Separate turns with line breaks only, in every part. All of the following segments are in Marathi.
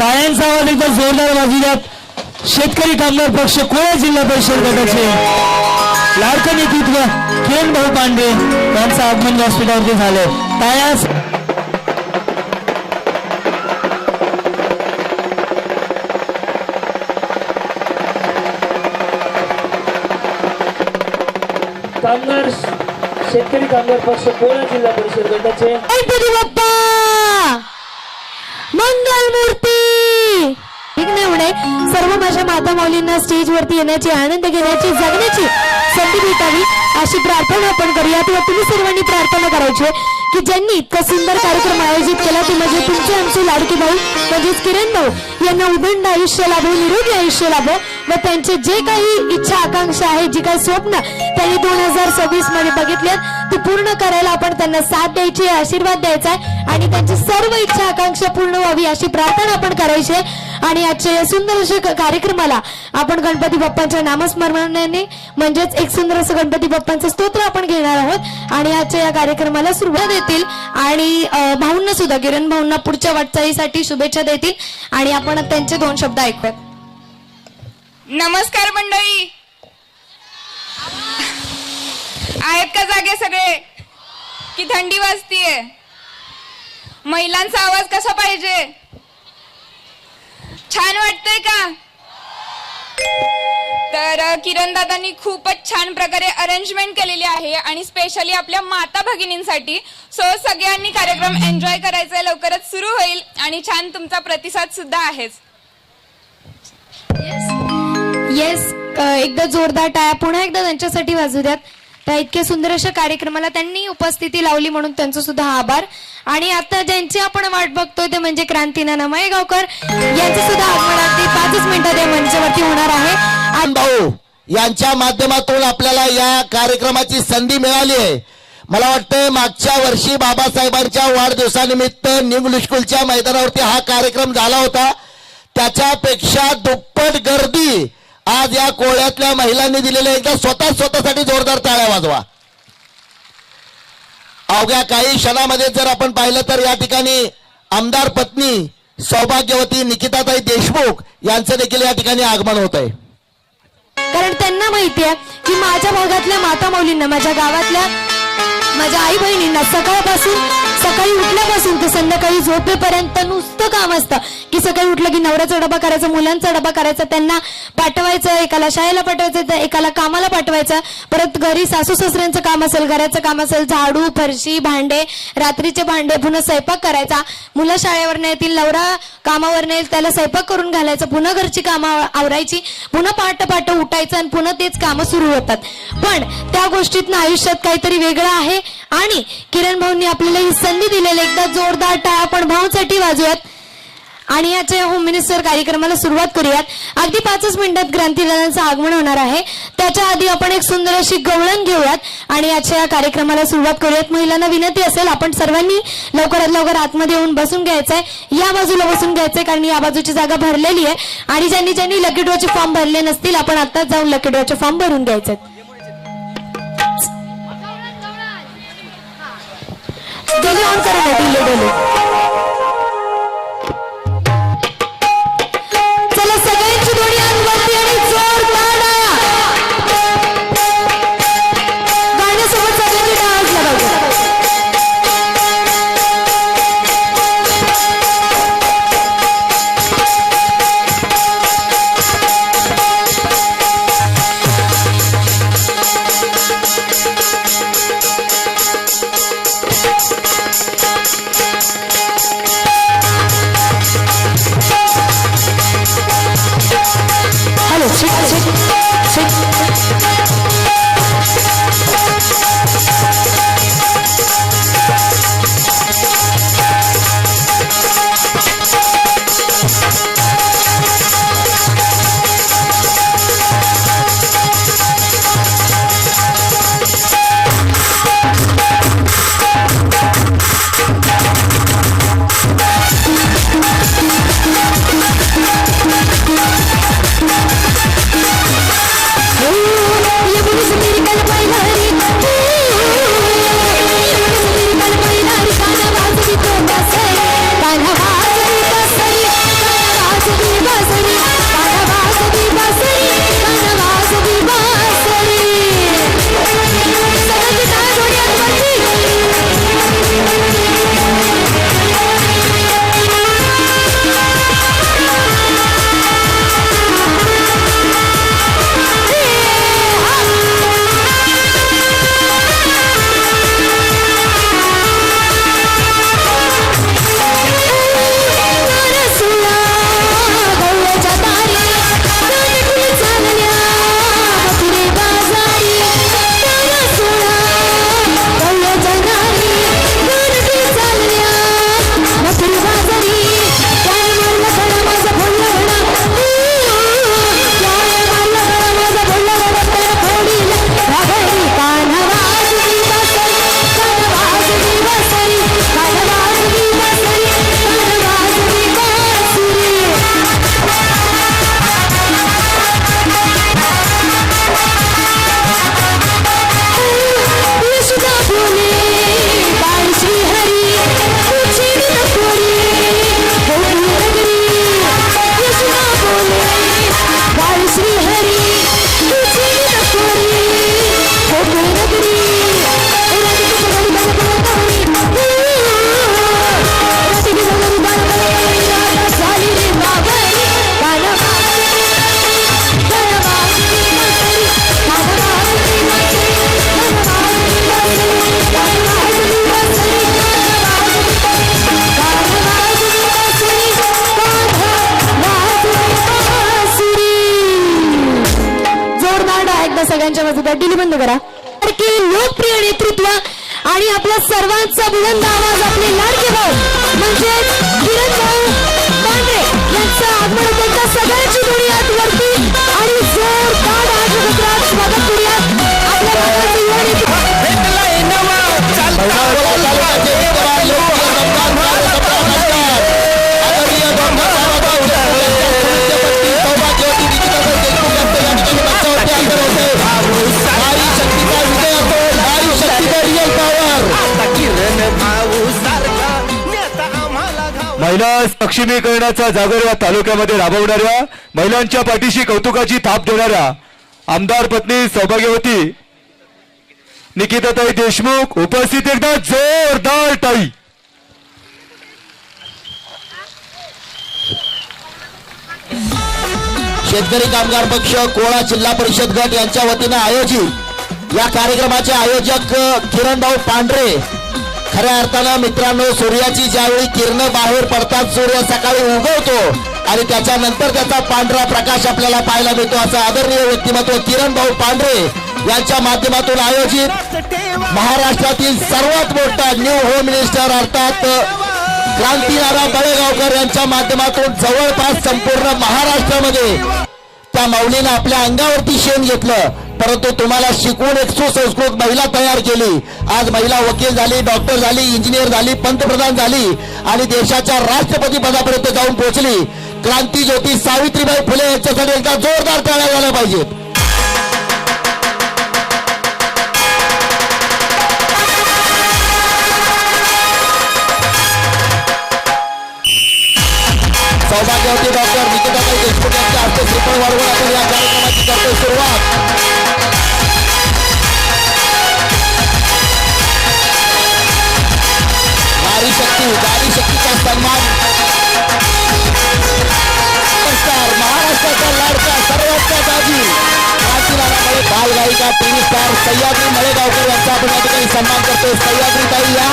टाळ्यांचा आवाज एकदा जोरदार वाजू द्यात शेतकरी कामगार पक्ष कोळा जिल्हा परिषद गटाचे. लाडकं नेतृत्व किरण भाऊ पांडे यांचं आगमन व्यासपीठावरती टाळ्यास कामगार शेतकरी कामगार पक्ष कोळा जिल्हा परिषद गटाचे.
गणपती बाप्पा! मंगल मूर्ती अशा माता माऊलींना स्टेजवरती येण्याची आनंद घेण्याची जगण्याची संधी भेटावी अशी प्रार्थना आपण करूया तेव्हा तुम्ही सर्वांनी प्रार्थना करायची की ज्यांनी इतका सुंदर कार्यक्रम आयोजित केला ते म्हणजे तुमचे आमचे लाडके भाऊ म्हणजेच किरण भाऊ यांना उदंड आयुष्य लाभो निरोगी आयुष्य लाभो व त्यांचे जे काही इच्छा आकांक्षा आहे जी काही स्वप्न त्यांनी दोन हजार सव्वीसमध्ये बघितलेत ते पूर्ण करायला आपण त्यांना साथ द्यायची आशीर्वाद द्यायचा आहे आणि त्यांची सर्व इच्छा आकांक्षा पूर्ण व्हावी अशी प्रार्थना आपण करायची आहे. आणि आजच्या या सुंदर अशा कार्यक्रमाला आपण गणपती बाप्पांच्या नामस्मरणाने म्हणजेच एक सुंदर असं गणपती बाप्पांचं स्तोत्र आपण घेणार आहोत. आणि आजच्या या कार्यक्रमाला सुरुवात देतील. आणि भाऊंना सुद्धा किरण भाऊंना पुढच्या वाटचालीसाठी शुभेच्छा देतील. आणि आपण त्यांचे दोन शब्द ऐकूयात.
नमस्कार मंडळी. आहेत का जागे सगळे? की थंडी वाजतीये? महिलांचा आवाज कसा पाहिजे? छान वाटतंय का? तर किरण दादांनी खूपच छान प्रकारे अरेंजमेंट केलेली आहे आणि स्पेशली आपल्या माता भगिनींसाठी. सो सगळ्यांनी कार्यक्रम एन्जॉय करायचा आहे लवकरच सुरू होईल आणि छान तुमचा प्रतिसाद सुद्धा आहेच.
येस एकदा जोरदार टाळ्या पुन्हा एकदा त्यांच्यासाठी वाजू द्यात. त्या इतक्या सुंदर अशा कार्यक्रमाला त्यांनी उपस्थिती लावली म्हणून त्यांचा सुद्धा आभार. आणि आता ज्यांची आपण वाट बघतोय ते म्हणजे क्रांतीनाना मयगावकर यांचं सुद्धा आगमन अगदी पाचच मिनिटात या मंचावरती होणार आहे.
भाऊ यांच्या माध्यमातून आपल्याला या कार्यक्रमाची संधी मिळाली आहे. मला वाटतंय मागच्या वर्षी बाबासाहेबांच्या वाढदिवसानिमित्त न्यू स्कूलच्या मैदानावरती हा कार्यक्रम झाला होता. त्याच्यापेक्षा दुप्पट गर्दी आज या कोळ्यातल्या महिलांनी दिलेल्या एकदा स्वतः स्वतःसाठी जोरदार टाळ्या वाजवा. अवघ्या काही क्षणामध्ये जर आपण पाहिलं तर या ठिकाणी आमदार पत्नी सौभाग्यवती निकिताताई देशमुख यांचं देखील या ठिकाणी आगमन होत आहे
कारण त्यांना माहिती आहे की माझ्या भागातल्या माता माऊलींना माझ्या गावातल्या माझ्या आई बहिणींना सकाळपासून सकाळी उठल्यापासून ते संध्याकाळी झोपेपर्यंत नुसतं काम असतं. की सकाळी उठलं की नवऱ्याचा डबा करायचा मुलांचा डबा करायचा त्यांना पाठवायचं एकाला शाळेला पाठवायचं तर एकाला कामाला पाठवायचं. परत घरी सासू सासऱ्यांचं काम असेल घराचं काम असेल झाडू फरशी भांडे रात्रीचे भांडे पुन्हा स्वयंपाक करायचा. मुलं शाळेवर येतील नवरा कामावर येईल त्याला स्वयंपाक करून घालायचं. पुन्हा घरची कामं आवरायची. पुन्हा पहाटे पहाटे उठायचं आणि पुन्हा तेच कामं सुरू होतात. पण त्या गोष्टीतनं आयुष्यात काहीतरी वेगळं आहे. आणि किरण भाऊंनी आपल्याला ही संधी दिलेली एकदा जोरदार टाळ्या आपण भाऊसाठी वाजूयात आणि याच्या होम मिनिस्टर कार्यक्रमाला सुरुवात करूयात. अगदी पाचच मिनिटात क्रांतीदानाचं आगमन होणार आहे. त्याच्या आधी आपण एक सुंदर अशी गवळण घेऊयात आणि याच्या या कार्यक्रमाला सुरुवात करूयात. महिलांना विनंती असेल आपण सर्वांनी लवकरात लवकर आतमध्ये येऊन बसून घ्यायचंय. या बाजूला बसून घ्यायचंय कारण या बाजूची जागा भरलेली आहे. आणि ज्यांनी ज्यांनी लकी ड्रॉचे फॉर्म भरले नसतील आपण आताच जाऊन लकी ड्रॉचे फॉर्म भरून घ्यायचे डोले ऑन करा ना डोले डोले तर लोकप्रिय नेतृत्व आणि आपल्या सर्वांचा बुलंद आवाज आपले लाडके भाऊ म्हणजे किरण भाऊ पांढरे यांचं आगमन होतं. एकदा सगळ्यांची
महिला सक्षमीकरणाचा जागर या तालुक्यामध्ये राबवणाऱ्या महिलांच्या पाठीशी कौतुकाची थाप देणाऱ्या आमदार पत्नी सौभाग्यवती निकिताताई देशमुख उपस्थित एकदा जोरदार टाई
शेतकरी कामगार पक्ष कोळा जिल्हा परिषद गट यांच्या वतीनं आयोजित या कार्यक्रमाचे आयोजक अ, किरणभाऊ पांढरे खऱ्या अर्थानं मित्रांनो सूर्याची ज्यावेळी किरणं बाहेर पडतात सूर्य सकाळी उगवतो आणि त्याच्यानंतर त्याचा पांढरा प्रकाश आपल्याला पाहायला मिळतो. असं आदरणीय व्यक्तिमत्व किरण भाऊ पांढरे यांच्या माध्यमातून आयोजित महाराष्ट्रातील सर्वात मोठा न्यू होम मिनिस्टर अर्थात क्रांतीनारा बळेगावकर यांच्या माध्यमातून जवळपास संपूर्ण महाराष्ट्रामध्ये त्या माऊलीनं आपल्या अंगावरती शेण घेतलं. परंतु तुम्हाला शिकवून एक सुसंस्कृत महिला तयार केली. आज महिला वकील झाली डॉक्टर झाली इंजिनियर झाली पंतप्रधान झाली आणि देशाच्या राष्ट्रपती पदापर्यंत जाऊन पोहोचली. क्रांती ज्योती सावित्रीबाई फुले यांच्यासाठी एकदा जोरदार टाळ्या झाल्या पाहिजेत. सौभाग्यवती डॉक्टर निकिताताई देशमुख यांच्या हस्ते श्रीफळ वाढवून आपण या सन्मान स्टार महाराष्ट्राचा लाडका सर्वांचा दाजी क्रांतीनारामुळे बालगायिका टीव्ही स्टार सह्याद्री मळेगावकर यांचा आपण सह्याद्री ताई या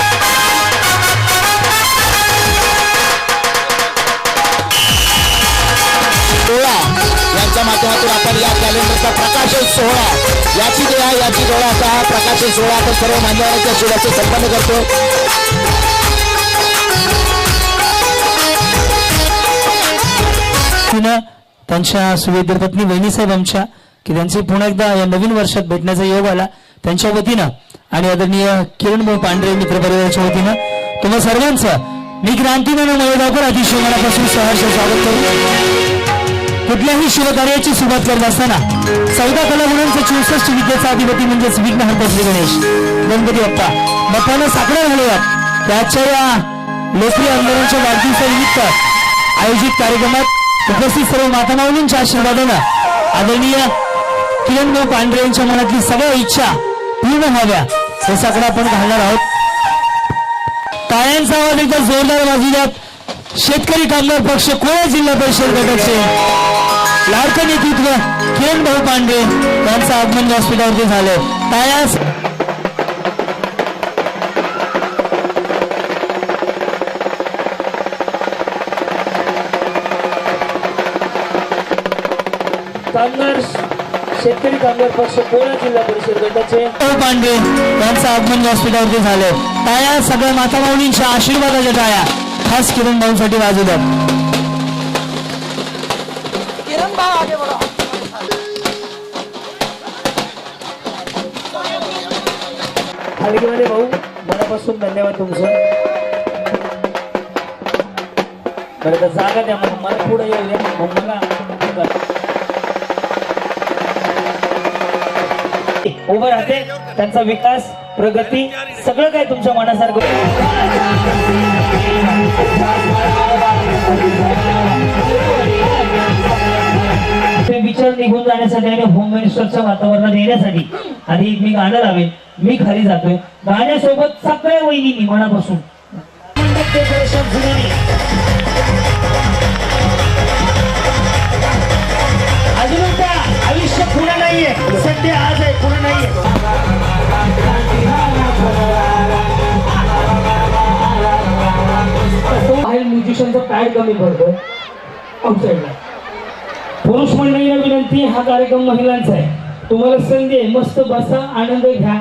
प्रकाशन सोहळा याची प्रकाशन सर्व मान्यवरांच्या सोहळ्याचे संपन्न करतो.
वतीनं त्यांच्या सुवेद्य पत्नी वहिनीसाहेब आमच्या की त्यांचे पुन्हा एकदा या नवीन वर्षात भेटण्याचा योग आला त्यांच्या वतीनं आणि आदरणीय किरणभाऊ पांढरे मित्र परिवाराच्या वतीनं. तुम्हा सर्वांचं मी क्रांतीनाना मळेगावकर अतिशय मनापासून सहर्ष स्वागत करू. कुठल्याही शिवकार्याची सुरुवात करत असताना चौदा कलागुणांचा चौसष्ट विद्येचा अधिपती म्हणजेच विघ्नहर्ता श्री गणेश. गणपती बाप्पा बाप्पानं साकडा घालूयात त्याच्या या लोकप्रिय आंदोलनाच्या वाढदिवसानिमित्त आयोजित कार्यक्रमात उपस्थित सर्व माता माऊलींच्या आशीर्वादानं आदरणीय किरणभाऊ पांढरे यांच्या मनातली सगळ्या इच्छा पूर्ण व्हाव्या हे सगळं आपण घालणार आहोत. टाळ्यांचा आवाज एकदा जोरदार वाजविल्यात शेतकरी कामगार पक्ष कोळ्या जिल्हा परिषद गटाचे लाडकं नेतृत्व किरण भाऊ पांडे यांचं आगमन व्यासपीठावरती झालं टाळ्यास शेतकरी कामगार पक्ष कोळा जिल्हा परिषद गटाचे. भाऊ पांडे यांचं आगमन व्यासपीठावरती झालंय. टाळ्या सगळ्या माता माऊलींच्या आशीर्वादाच्या टाळ्या. खास किरण भाऊंसाठी वाजवल्यात खालगीमध्ये भाऊ मनापासून धन्यवाद तुमचं. बरं तर जागा द्या मग मला पुढे येऊ द्या मग मला उभं राहते. त्यांचा विकास प्रगती सगळं काय तुमच्या मनासारखं ते विचार निघून जाण्यासाठी आणि होम मिनिस्टरच्या वातावरणात येण्यासाठी आधी मी गाणं लावेल मी खाली जातोय. गाण्यासोबत सगळ्या वहिनी मनापासून. पुढे सध्या आज आहे पुढे नाहीये बाहेर म्युझिशियनचा पॅड कमी पडतो आउटसाईडला पुरुष मंडळीला विनंती हा कार्यक्रम महिलांचा आहे. तुम्हाला संधी आहे. मस्त बसा आनंद घ्या.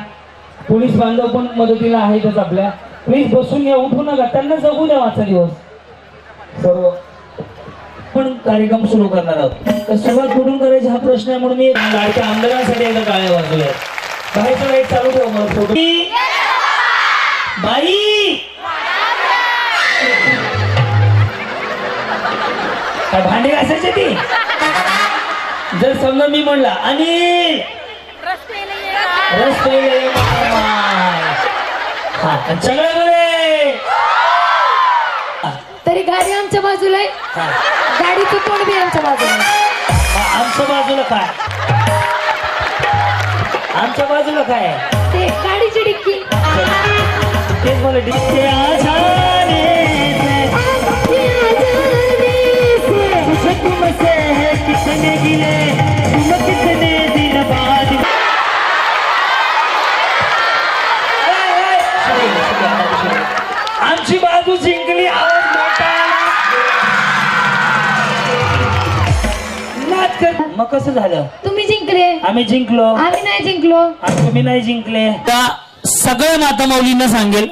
पोलीस बांधव पण मदतीला आहेतच आपल्या. प्लीज बसून घ्या उठू नका. त्यांना जगू द्या आजचा दिवस. सर्व. पण कार्यक्रम सुरू करणार आहोत. तर सुरुवात कुठून करायची हा प्रश्न आहे म्हणून मी लाडक्या आमदारांसाठी एकदा टाळ्या वाजवल्या बाहेरचं लाइट चालू ठेवा मला फोटो बाई काय भांडे घासायचे ती? जर समजा मी म्हणला आणि रस्ते हा सगळ्याकडे
तरी गाडी आमच्या बाजूला आहे. गाडीचं तोंड बी आमच्या बाजूला आहे.
आमच्या बाजूला काय? आमच्या बाजूला काय? आहे?
ते गाडीची डिक्की.
तेच मला डिस्के आजाने से तुमसे है कितने गिले तुम कितने दिन बाद आमची बाजू जिंकली. आवाज कसं झालं?
तुम्ही जिंकले.
आम्ही जिंकलो.
आम्ही नाही जिंकलो.
आणि तुम्ही नाही जिंकले. त्या सगळ्या माता माऊलींना सांगेल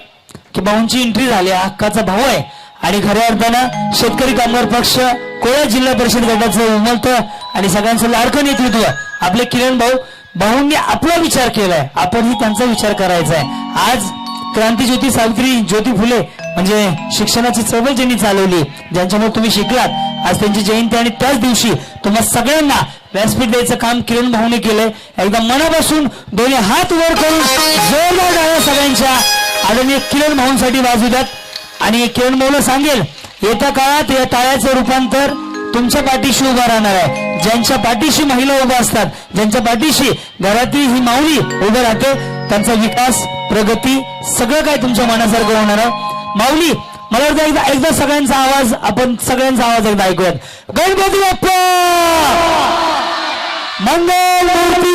की भाऊंची एंट्री झाली हा हक्काचा भाऊ आहे. आणि खऱ्या अर्थानं शेतकरी कामगार पक्ष कोळा जिल्हा परिषद गटाचं उमलतं आणि सगळ्यांचं लाडकं नेतृत्व आपले किरण भाऊ भाऊंनी आपला विचार केलाय. आपणही त्यांचा विचार करायचा आहे आज क्रांतीज्योती सावित्री ज्योती फुले म्हणजे शिक्षणाची चळवळ ज्यांनी चालवली ज्यांच्यामुळे तुम्ही शिकलात आज त्यांची जयंती आणि त्याच दिवशी तुम्हा सगळ्यांना व्यासपीठ द्यायचं काम किरण भाऊने केलंय. एकदा मनापासून दोन्ही हात वर करून जोरदार टाळ्या सगळ्यांच्या. आदरणीय किरण भाऊंसाठी वाजू द्यात. आणि किरण भाऊला सांगेल येत्या काळात या टाळ्याचं रूपांतर तुमच्या पाठीशी उभा राहणार आहे. ज्यांच्या पाठीशी महिला उभ्या असतात ज्यांच्या पाठीशी घरातील ही माऊली उभं राहते त्यांचा विकास प्रगती सगळं काय तुमच्या मनासारखं होणार आहे. माऊली मला वाटतं एकदा एकदा सगळ्यांचा आवाज आपण सगळ्यांचा आवाज एकदा ऐकूयात. गणपती बाप्पा! मंगल मूर्ती!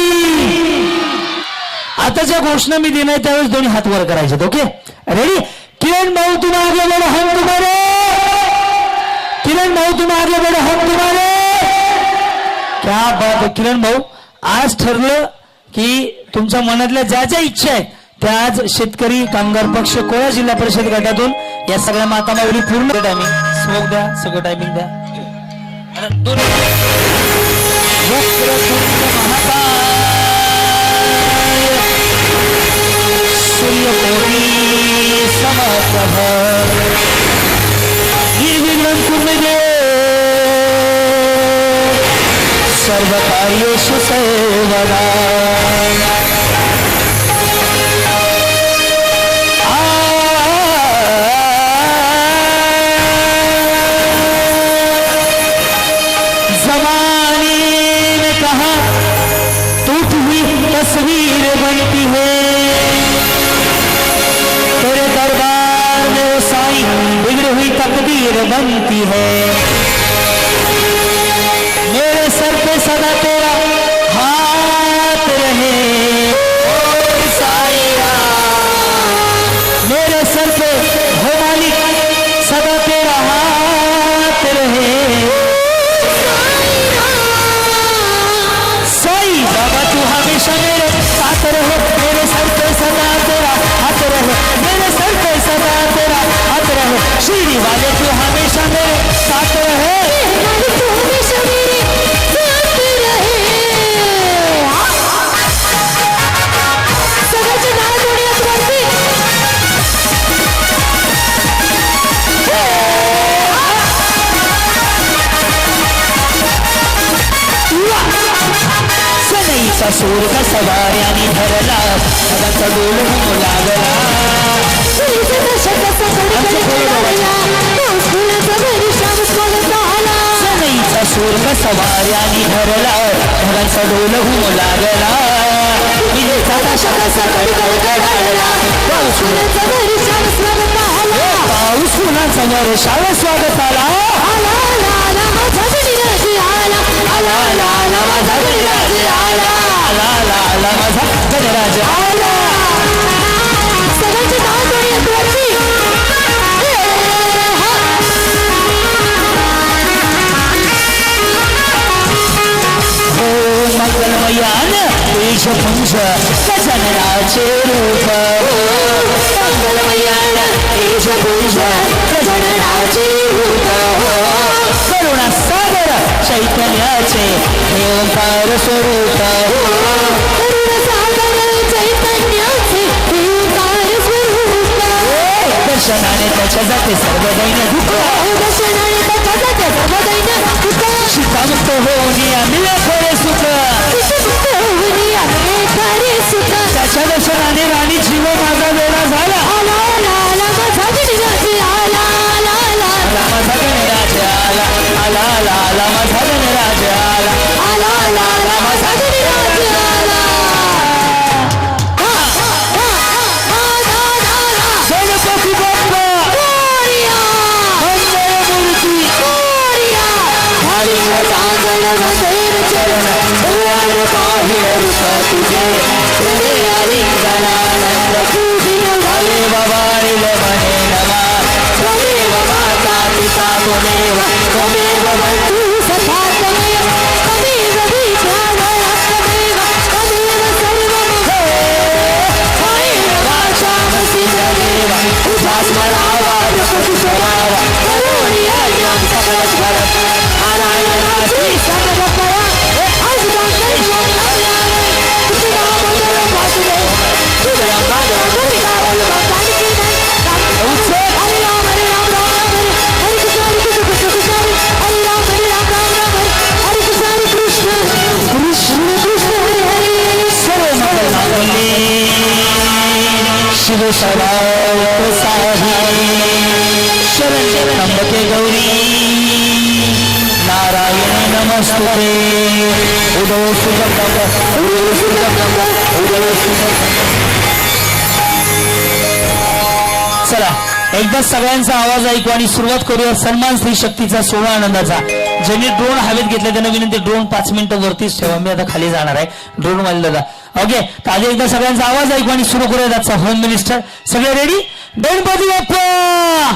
आता ज्या घोषणा मी देणार त्यावेळेस दोन्ही हात वर करायचे ओके? रेडी किरण भाऊ तुम्ही आगे बडे हम तुम्हारे! किरण भाऊ तुम्ही आगे बडे हम तुम्हारे! क्या बात किरण भाऊ. आज ठरलं की तुमच्या मनातल्या ज्या ज्या इच्छा आहेत त्याच शेतकरी कामगार पक्ष कोळा जिल्हा परिषद गटातून या सगळ्या माता माऊली पूर्ण टायमिंग स्मोक द्या सगळं टायमिंग द्या. सर्व कार्य वक्रतुंड सर सनईचा सूर कसा वाऱ्याने धरला. ढगाचा डोल होऊ लागला. सनईचा सूर कसा वाऱ्याने धरला. ढगाचा डोल होऊ लागला. विजेचा ताशा कसा कडकड कडाळला पाऊस
फुलाचा घरी श्याम स्वागत आला.
पाऊस पुन्हा वर्षाला स्वागत आला
आला, आला, आला, माझा गणराज आला.
आला आला आला माझा गणराज आला आला आला आला माझा गणराज आला
सगळ्यांची नाव जोडूयात वरती. ए, हा.
हो मंगलमयान केशपुंज गजाननाचे रूप मंगलमयान केशपुंज गजाननाचे रूप करुणा सागर चैतन्याचे हे ओंकार स्वरूप
चैतन्याचे ओंकार स्वरूप
दर्शनाने त्याच्या जाते सर्व दैन्य दुःख
दर्शनाने त्याच्या जाते सर्व दैन्य दुःख
शिकामुक्त होऊन मिळा खरे एकदा सगळ्यांचा आवाज ऐकू आणि सुरुवात करूया सन्मान स्त्री शक्तीचा सोहळा आनंदाचा. ज्यांनी ड्रोन हवेत घेतले त्यांना विनंती ड्रोन पाच मिनिटं वरतीच ठेवा. मी आता खाली जाणार आहे. ड्रोन वाले दादा. ओके तर आधी एकदा सगळ्यांचा आवाज ऐकू आणि सुरू करूया आजचा होम मिनिस्टर सगळे रेडी गणपती बाप्पा!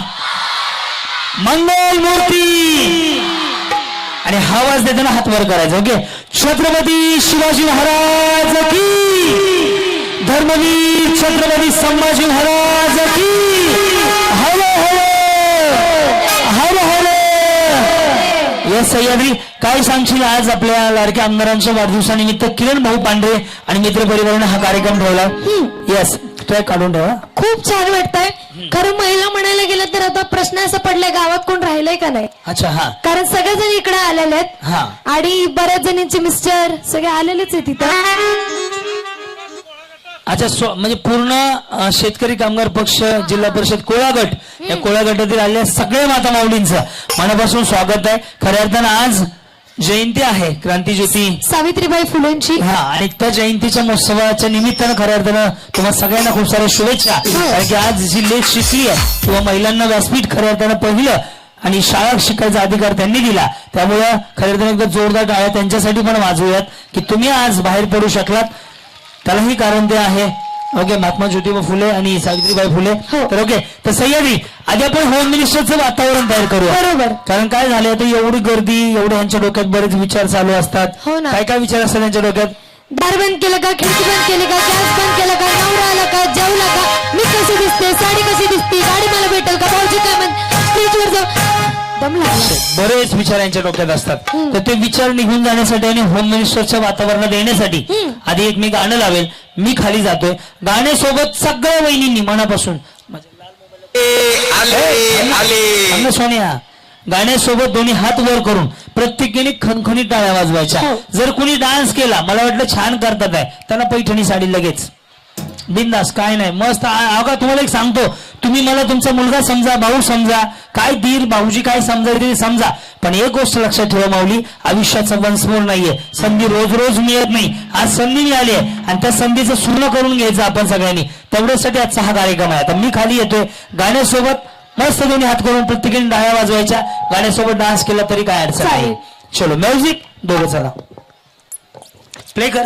मंगल मूर्ती! आणि हा आवाज देताना हात वर करायचा. ओके छत्रपती शिवाजी महाराज की! धर्मवीर छत्रपती संभाजी महाराज की! येस सह्याद्री काय सांगशील आज आपल्या लाडक्या आमदारांच्या वाढदिवसानिमित्त किरण भाऊ पांढरे आणि मित्र परिवाराने हा कार्यक्रम ठेवला? येस तो एक काढून ठेवा.
खूप छान वाटतंय. खरं महिला म्हणायला गेलं तर आता प्रश्न असा पडलाय गावात कोण राहिलंय का नाही?
अच्छा हा.
कारण सगळेजण इकडे आलेले आहेत.
हा.
आणि बऱ्याच जणींचे मिस्टर सगळे आलेलेच आहेत तिथं
अच्छा स्व- म्हणजे पूर्ण शेतकरी कामगार पक्ष जिल्हा परिषद कोळा गट या कोळा गटातील आलेल्या सगळ्या माता माऊलींचं मनापासून स्वागत आहे. खऱ्या अर्थानं आज जयंती आहे क्रांतीज्योती
सावित्रीबाई फुलेंची.
हा आणि त्या जयंतीच्या महोत्सवाच्या निमित्तानं खऱ्या अर्थानं तुम्हाला सगळ्यांना खूप साऱ्या शुभेच्छा. कारण की आज जी लेख शिकली आहे किंवा महिलांना व्यासपीठ खऱ्या अर्थानं पहिलं आणि शाळा शिकायचा अधिकार त्यांनी दिला. त्यामुळं खऱ्या अर्थानं एकदा जोरदार टाळ्या त्यांच्यासाठी पण वाजवूयात की तुम्ही आज बाहेर पडू शकलात. त्यालाही कारण ते आहे ओके महात्मा ज्योतिबा फुले आणि सावित्रीबाई फुले
हो.
तर ओके तर सह्याद्री आधी आपण होम मिनिस्टरचं वातावरण तयार करूया
बरोबर.
कारण काय झालं आता एवढी गर्दी एवढे यांच्या डोक्यात बरेच विचार चालू असतात
हो ना.
काय काय विचार असतात त्यांच्या डोक्यात
दार बंद केलं का खिडकी बंद केली का गॅस बंद केला का
बरेच विचार यांच्या डोक्यात असतात. तर ते विचार निघून जाण्यासाठी आणि होम मिनिस्टरच्या वातावरणात येण्यासाठी आधी एक मी गाणं लावेल. मी खाली जातोय. गाण्यासोबत सगळ्या वहिनींनी मनापासून सोनिया. गाण्यासोबत दोन्ही हात वर करून प्रत्येकाने खणखणीत टाळ्या वाजवायच्या.
हो.
जर कुणी डान्स केला मला वाटलं छान करतात आहे. त्यांना पैठणी साडी लगेच. बिंदास काय नाही. मस्त. अगं तुम्हाला एक सांगतो. तुम्ही मला तुमचा मुलगा समजा भाऊ समजा काय दीर भाऊजी काय समजा ते समजा. पण एक गोष्ट लक्षात ठेवा माऊली आयुष्याचा वंशमोर नाहीये. संधी रोज रोज मिळत नाही. आज संधी मिळाली आहे. आणि त्या संधीचं पूर्ण करून घ्यायचं आपण सगळ्यांनी. तेवढ्यासाठी आजचा हा कार्यक्रम आहे. आता मी खाली येतोय. गाण्यासोबत मस्त दोन्ही हात करून प्रत्येकाने डाळ्या वाजवायच्या गाण्यासोबत डान्स केला तरी काय अडचण नाही.
चालेल.
चलो म्युझिक दोघं चला. प्ले कर.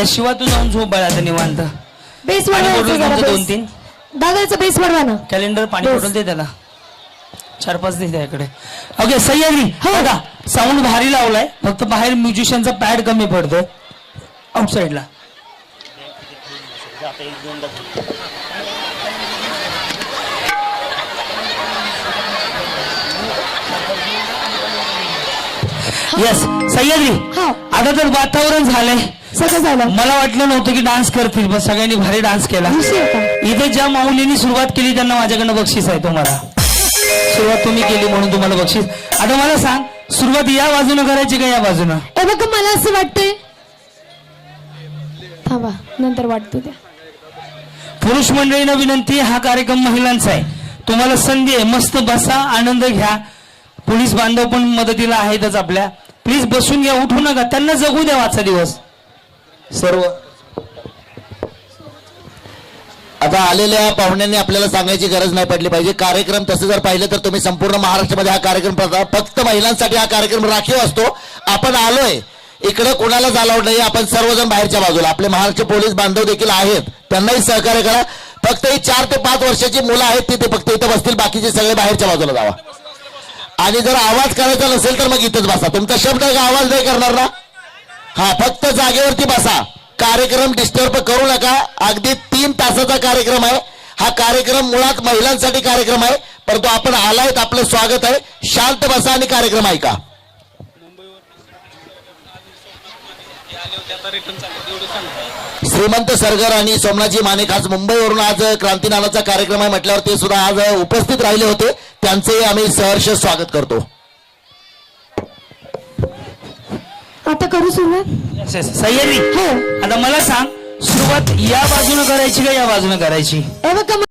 या शिवा तू जाऊन झोप बाळा आता निवांत.
बेस वाढवायचं बेस.
दोन तीन
दादाचं बेस वाढवा ना.
कॅलेंडर पाणी
Yes.
बॉटल दे त्याला. चार पाच दे त्याकडे ओके सह्याद्री.
हो.
बघा साऊंड भारी लावलाय. फक्त बाहेर म्युझिशियनचा पॅड कमी पडतोय. आउटसाईडला येस सह्याद्री.
हो.
आता तर वातावरण झालंय.
सगळं झालं.
मला वाटलं नव्हतं की डान्स करतील पण सगळ्यांनी भारी डान्स केला? इथे ज्या माऊलींनी सुरुवात केली त्यांना माझ्याकडनं बक्षीस आहे तुम्हाला. सुरुवात तुम्ही केली म्हणून तुम्हाला बक्षीस. आता मला सांग सुरुवात या बाजूनं करायची का या बाजूनं?
ए बघ मला असं वाटतंय. थांबा नंतर वाटतो त्या
पुरुष मंडळीनं विनंती हा कार्यक्रम महिलांचा आहे. तुम्हाला संधी आहे. मस्त बसा आनंद घ्या. पोलीस बांधव पण मदतीला आहेतच आपल्या. प्लीज बसून घ्या उठू नका. त्यांना जगू द्या आजचा दिवस.
सर्व. आता आलेल्या पाहुण्यांनी आपल्याला सांगायची गरज नाही पडली पाहिजे. कार्यक्रम तसं जर पाहिलं तर तुम्ही संपूर्ण महाराष्ट्रामध्ये हा कार्यक्रम फक्त महिलांसाठी हा कार्यक्रम राखीव असतो. आपण आलोय. इकडे कोणालाच अलाउड नाही आपण सर्वजण बाहेरच्या बाजूला. आपले महाराष्ट्र पोलीस बांधव देखील आहेत. त्यांनाही सहकार्य करा. फक्त ही चार ते पाच वर्षाची मुलं आहेत ती ते फक्त इथं बसतील. बाकीचे सगळे बाहेरच्या बाजूला जावा. आणि जर आवाज करायचा नसेल तर मग इथंच बसा. तुमचा शब्द का? आवाज नाही करणार ना? हा फक्त जागेवरती बसा. कार्यक्रम डिस्टर्ब करू नका. अगदी तीन तासाचा कार्यक्रम आहे. हा कार्यक्रम मुळात महिलांसाठी कार्यक्रम आहे. परंतु आपण आलायत आपलं स्वागत आहे. शांत बसा आणि कार्यक्रम ऐका. श्रीमंत सरगर आणि सोमनाथजी मानेक आज मुंबईवरून आज क्रांती नानाचा कार्यक्रम आहे. म्हटल्यावर ते सुद्धा आज उपस्थित राहिले होते. त्यांचे आम्ही सहर्ष स्वागत करतो.
आता करू सुरुवात.
सह्याद्री
हो.
आता मला सांग सुरुवात या बाजूनं करायची का या बाजूनं करायची?